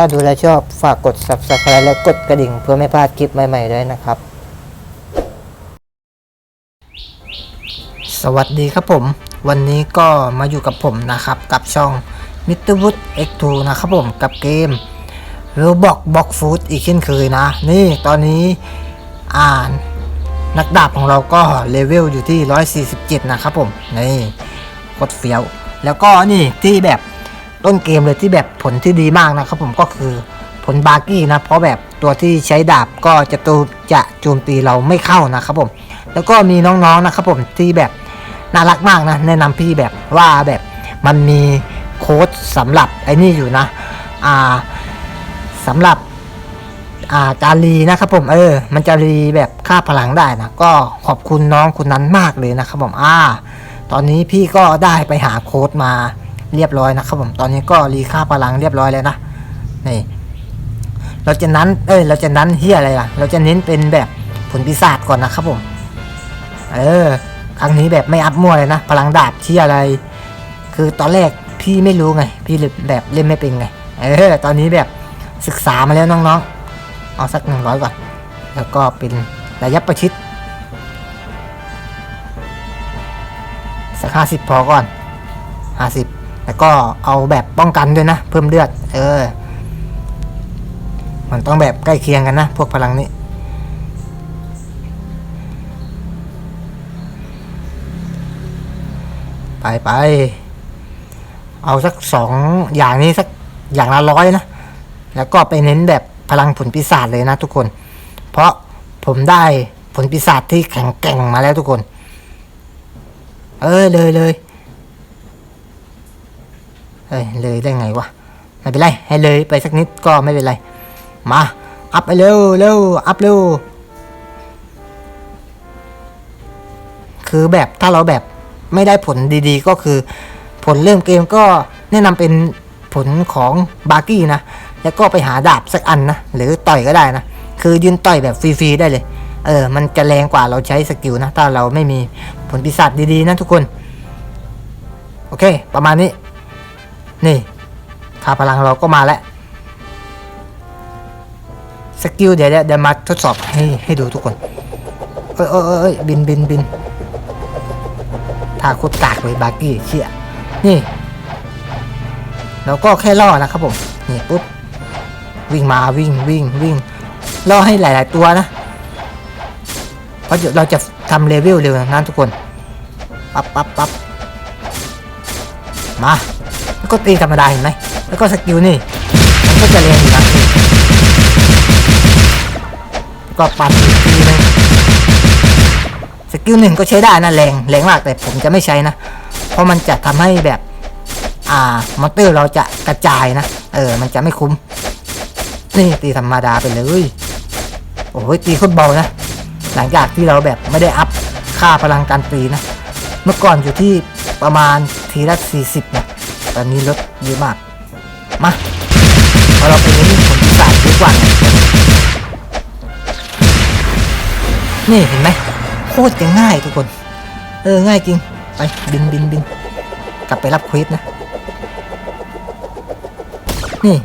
ถ้าดูแลชอบฝากกด subscribe และกดกระดิ่งเพื่อไม่พลาดคลิปใหม่ๆด้วยนะครับ สวัสดีครับผม วันนี้ก็มาอยู่กับผมนะครับกับช่อง m r w o o d X2 นะครับผมกับเกม Roblox Box Food อีกเช่นเคยนะ นี่ตอนนี้อ่านนักดาบของเราก็เลเวลอยู่ที่ 147 นะครับผม นี่โคตรเฟี้ยว แล้วก็นี่ที่แบบ ต้นเกมเลยที่แบบผลที่ดีมากนะครับผมก็คือผลบาร์กี้นะ เพราะแบบตัวที่ใช้ดาบก็จะตูจะโจมตีเราไม่เข้านะครับผม แล้วก็มีน้องๆนะครับผมที่แบบน่ารักมากนะ แนะนำพี่แบบว่าแบบมันมีโค้ดสำหรับไอ้นี่อยู่นะ อ่าสำหรับอ่าจารีนะครับผมเออ มันจะรีแบบค่าพลังได้นะ ก็ขอบคุณน้องคนนั้นมากเลยนะครับผมอ่า ตอนนี้พี่ก็ได้ไปหาโค้ดมา เรียบร้อยนะครับผมตอนนี้ก็รีค่าพลังเรียบร้อยแล้วนะนี่เราจะนั้นเอ้ยเราจะนั้นเฮียอะไรล่ะ เราจะเน้นเป็นแบบผลปีศาจก่อนนะครับผมเออครั้งนี้แบบไม่อัพมั่วเลยนะ พลังดาบที่อะไร คือตอนแรกพี่ไม่รู้ไง พี่แบบเล่นไม่เป็นไง เออ ตอนนี้แบบศึกษามาแล้วน้องๆ เอาสักหนึ่งร้อยก่อน แล้วก็เป็นระยะประชิด สักห้าสิบพอก่อนห้าสิบ แล้วก็เอาแบบป้องกันด้วยนะ เพิ่มเลือด เออ มันต้องแบบใกล้เคียงกันนะ พวกพลังนี้ไปไป เอาสักสองอย่างนี้สักอย่างละร้อยนะ แล้วก็ไปเน้นแบบพลังผลปีศาจเลยนะทุกคน เพราะผมได้ผลปีศาจที่แข็งแกร่งมาแล้วทุกคน เออเลยเลย เฮ้ยเลยได้ไงวะไม่เป็นไรให้เลยไปสักนิดก็ไม่เป็นไร มาอัพไปเร็วเร็วอัพเร็วคือแบบถ้าเราแบบไม่ได้ผลดีๆ ก็คือ ผลเริ่มเกมก็แนะนำเป็นผลของบาร์กี้นะ แล้วก็ไปหาดาบสักอันนะ หรือต่อยก็ได้นะ คือยืนต่อยแบบฟรีๆได้เลย เออ มันจะแรงกว่าเราใช้สกิลนะ ถ้าเราไม่มีผลปีศาจดีๆนะทุกคน โอเค ประมาณนี้ นี่ค่าพลังเราก็มาแล้วสกิลเดี๋ยวเดี๋ยวมาทดสอบให้ให้ดูทุกคน เอ้ยเอ้ยเอ้ยเอ้ยบินบินบินถ้าโคตรกากเลยบาร์กี้เชี่ยนี่เราก็แค่ล่อนะครับผมนี่ปุ๊บวิ่งมาวิ่งวิ่งวิ่งล่อให้หลาย ๆ ตัวนะ เพราะเดี๋ยวเราจะทำเลเวลเร็วนะทุกคน ปั๊บปั๊บปั๊บมา แล้วก็ตีธรรมดาเห็นไหมแล้วก็สกิลนี่มันก็จะเร็วอยู่นะก็ปั่นอีกทีนึงสกิลหนึ่งก็ใช้ได้นะแรงแรงมากแต่ผมจะไม่ใช้นะ เพราะมันจะทำให้แบบ อ่ามอนเตอร์เราจะกระจายนะ เออ มันจะไม่คุ้ม นี่ตีธรรมดาไปเลย โอ้ยตีโคตรเบานะ หลังจากที่เราแบบไม่ได้อัพค่าพลังการตีนะ เมื่อก่อนอยู่ที่ประมาณทีละ40นะ แตอนนี้ลดเยอะมาก มาพอเราไปเน้นผลปีศาจดีกว่านี่เห็นไหมโคตรจะง่ายทุกคน เออง่ายจริง ไปบินบินบินกลับไปรับเควสนะ นี่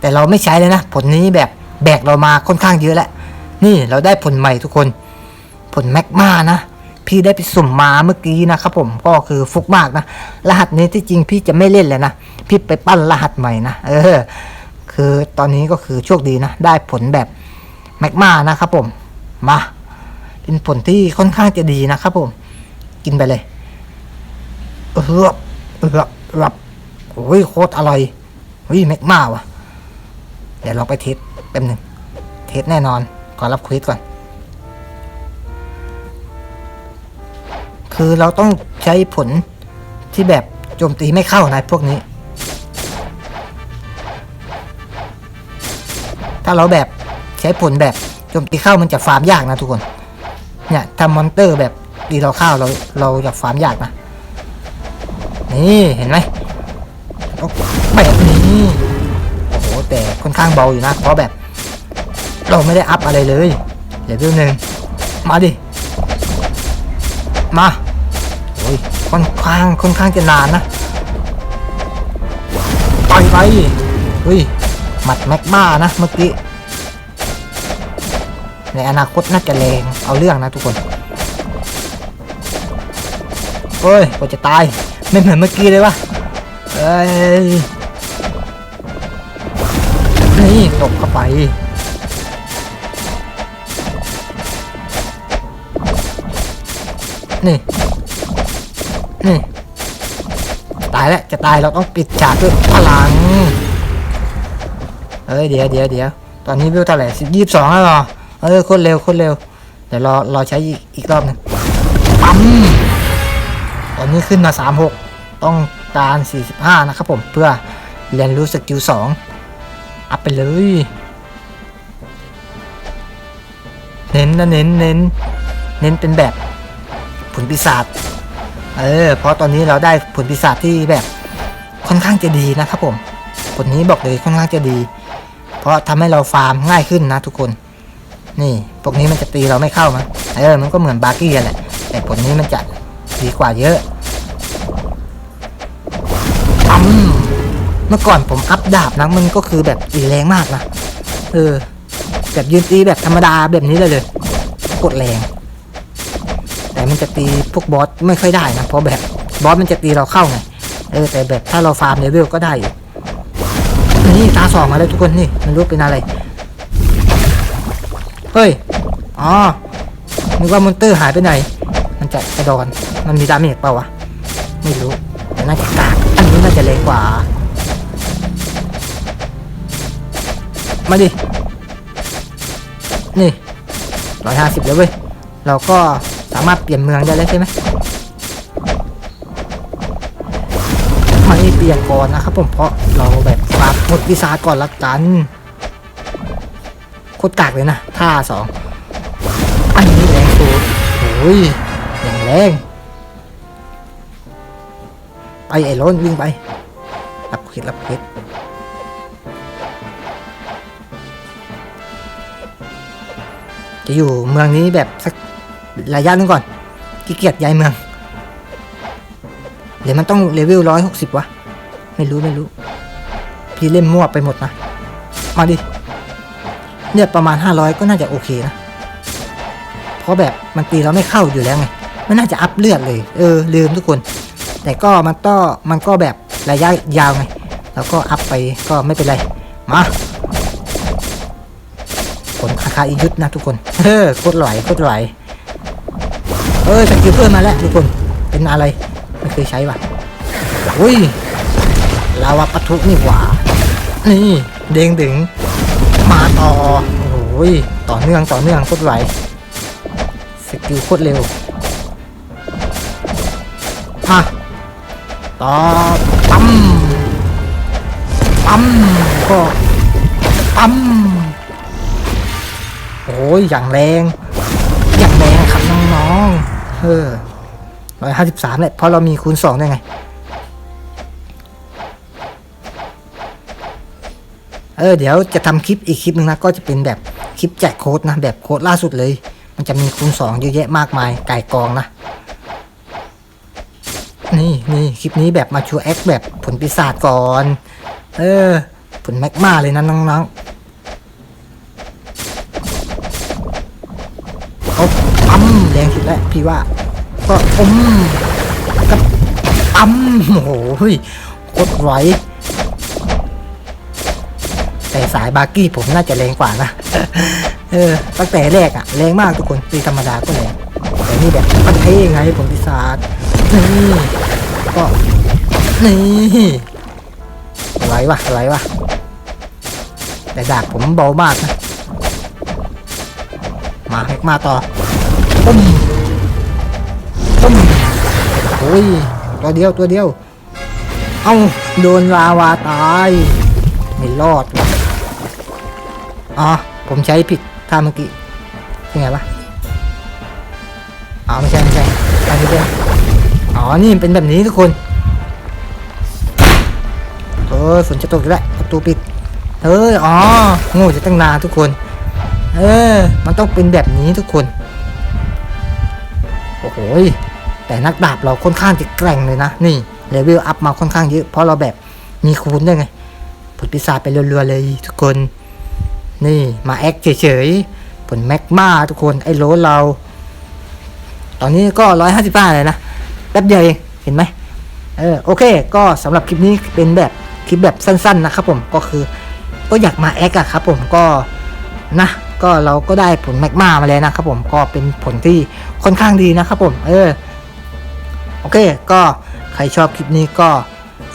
แต่เราไม่ใช้เลยนะ ผลนี้แบบแบกเรามาค่อนข้างเยอะแล้ว นี่เราได้ผลใหม่ทุกคน ผลแมกมานะ พี่ได้ไปสุ่มมาเมื่อกี้นะครับผมก็คือฟุกมากนะ รหัสนี้ที่จริงพี่จะไม่เล่นเลยนะ พี่ไปปั้นรหัสใหม่นะ เออ คือตอนนี้ก็คือโชคดีนะ ได้ผลแบบแมกมานะครับผม มา เป็นผลที่ค่อนข้างจะดีนะครับผม กินไปเลยเออเออเออโอ้ยโคตรอร่อยเฮ้ยแมกมาวะเดี๋ยวเราไปเทสแป๊บหนึ่งเทสแน่นอน ขอรับควิสก่อน คือเราต้องใช้ผลที่แบบโจมตีไม่เข้านะพวกนี้ ถ้าเราแบบใช้ผลแบบโจมตีเข้ามันจะฟาร์มยากนะทุกคน เนี่ยถ้ามอนเตอร์แบบตีเราเข้าเราเราจะฟาร์มยากนะ นี่เห็นไหมแบบนี้โอ้โหแต่ค่อนข้างเบาอยู่นะเพราะแบบ เราไม่ได้อัพอะไรเลยเลเวลหนึ่งมาดิ มาโอ้ยค่อนข้างค่อนข้างจะนานนะต่อยไปเฮ้ยหมัดแม็กมานะเมื่อกี้ในอนาคตน่าจะแรงเอาเรื่องนะทุกคนเฮ้ยกว่าจะตายไม่เหมือนเมื่อกี้เลยวะเอ้ยนี่ตกเข้าไป นี่ นี่ ตายแล้ว จะตายเราต้องปิดฉากด้วยพลัง เอ้ยเดี๋ยวเดี๋ยวเดี๋ยวตอนนี้วิวเท่าไหร่สิบยี่สิบสองแล้วเหรอ เออโคตรเร็วโคตรเร็ว เดี๋ยวรอรอใช้อีกอีกรอบหนึงปั๊มตอนนี้ขึ้นมาสามหกต้องการสี่สิบห้านะครับผมเพื่อเรียนรู้สกิลสองอัพไปเลยเน้นนะเน้นเน้นเน้นเป็นแบบ ผลปีศาจเออเพราะตอนนี้เราได้ผลปีศาจที่แบบค่อนข้างจะดีนะครับผมผลนี้บอกเลยค่อนข้างจะดี เพราะทำให้เราฟาร์มง่ายขึ้นนะทุกคน นี่พวกนี้มันจะตีเราไม่เข้ามั้งเออมันก็เหมือนบาร์กี้แหละแต่ผลนี้มันจะดีกว่าเยอะปั๊มเมื่อก่อนผมอัพดาบนะมันก็คือแบบตีแรงมากนะเออแบบยืนตีแบบธรรมดาแบบนี้เลยเลยกดแรง แต่มันจะตีพวกบอสไม่ค่อยได้นะเพราะแบบบอสมันจะตีเราเข้าไงเออแต่แบบถ้าเราฟาร์มเลเวลก็ได้อยู่นี่ตาสองมาแล้วทุกคนนี่ไม่รู้เป็นอะไรเฮ้ยอ๋อนึกว่ามอนเตอร์หายไปไหน มันจะกระดอนมันมีดาเมจเปล่าวะไม่รู้แต่น่าจะกากอันนี้น่าจะแรงกว่า มาดินี่ร้อยห้าสิบแล้วเว้ยเราก็ สามารถเปลี่ยนเมืองได้แล้วใช่ไหมไม่เปลี่ยนก่อนนะครับผมเพราะเราแบบฟาร์มหมดวิสาก่อนละกันโคตรกากเลยนะท่าสองอันนี้แรงสุดโอ้ยอย่างแรงไปไอ้โล้นวิ่งไปรับคิดรับคิดจะอยู่เมืองนี้แบบสัก ระยะนึงก่อนขี้เกียจย้ายเมืองหรือมันต้องเลเวลร้อยหกสิบวะ ไม่รู้ไม่รู้ พี่เล่มมั่วไปหมดนะ มาดิ เนี่ยประมาณห้าร้อยก็น่าจะโอเคนะ เพราะแบบมันตีเราไม่เข้าอยู่แล้วไงไมันน่าจะอัพเลือดเลย เออ ลืมทุกคน แต่ก็มันก็มันก็แบบระยะยาวไง แล้วก็อัพไปก็ไม่เป็นไร มาผลคาคาอียุทธนะทุกคนเออโคตรไหลโคตรไหล เอ้ยสกิลเพิ่มมาแล้วทุกคน เป็นอะไรไม่เคยใช้ว่ะอุ้ยลาวาปะทุนี่หว่า นี่เด้งดึง มาต่อ โอ้ยต่อเนื่องต่อเนื่องโคตรไหลสกิลโคตรเร็วมาต่อปั๊มปั๊มก็ปั๊มโอ้ยอย่างแรง อย่างแรงครับน้องๆ เออร้อยห้าสิบสามเลยเพราะเรามีคูณสองได้ไง เออเดี๋ยวจะทำคลิปอีกคลิปหนึ่งนะ ก็จะเป็นแบบคลิปแจกโค้ดนะ แบบโค้ดล่าสุดเลย มันจะมีคูณสองเยอะแยะมากมายไก่กองนะ นี่นี่คลิปนี้แบบมาชูแอคแบบผลปีศาจก่อน เออ ผลแมกมาเลยนะน้องๆเขาปั๊มแรงสุดแล้วพี่ว่า ก็อมกับปั๊มโอ้โหโคตรไหวแต่สายบาร์กี้ผมน่าจะแรงกว่านะ เออ ตั้งแต่แรกอะแรงมากทุกคนตีธรรมดาก็แรงแต่นี่แบบมันเท่ไงผมพิศาจนี่ก็นี่อะไรวะอะไรวะแต่ดาบผมเบามากนะ มาเฮกมาต่อปุ้มุ้มโอ้ยตัวเดียวตัวเดียว เอ้าโดนลาวาตาย ไม่รอดวะอ๋อผมใช้ผิดท่าเมื่อกี้เป็นไงวะอ๋อไม่ใช่ไม่ใช่อันนี้เป็นอ๋อนี่เป็นแบบนี้ทุกคนเออฝนจะตกแล้วประตูปิดเฮ้ยอ๋อโง่จะตั้งนานทุกคน เออ มันต้องเป็นแบบนี้ทุกคน โอ้โห แต่นักดาบเราค่อนข้างจะแกร่งเลยนะ นี่เลเวลอัพมาค่อนข้างเยอะเพราะเราแบบมีคูณด้วยไงผลปีศาจไปรัวๆเลยทุกคน นี่มาแอคเฉยๆ ผลแมกมาทุกคนไอ้โรสเรา ตอนนี้ก็ร้อยห้าสิบห้าเลยนะแป๊บเดียวเองเห็นไหมเออโอเค ก็สำหรับคลิปนี้เป็นแบบคลิปแบบสั้นๆนะครับผมก็คือก็อยากมาแอคอะครับผมก็นะก็เราก็ได้ผลแมกมามาแล้วนะครับผมก็เป็นผลที่ค่อนข้างดีนะครับผม เออ โอเค ก็ใครชอบคลิปนี้ก็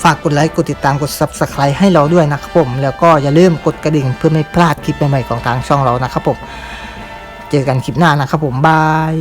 ฝากกดไลค์ กดติดตาม กด subscribe ให้เราด้วยนะครับผม แล้วก็อย่าลืมกดกระดิ่งเพื่อไม่พลาดคลิปใหม่ๆของทางช่องเรานะครับผม เจอกันคลิปหน้านะครับผม บาย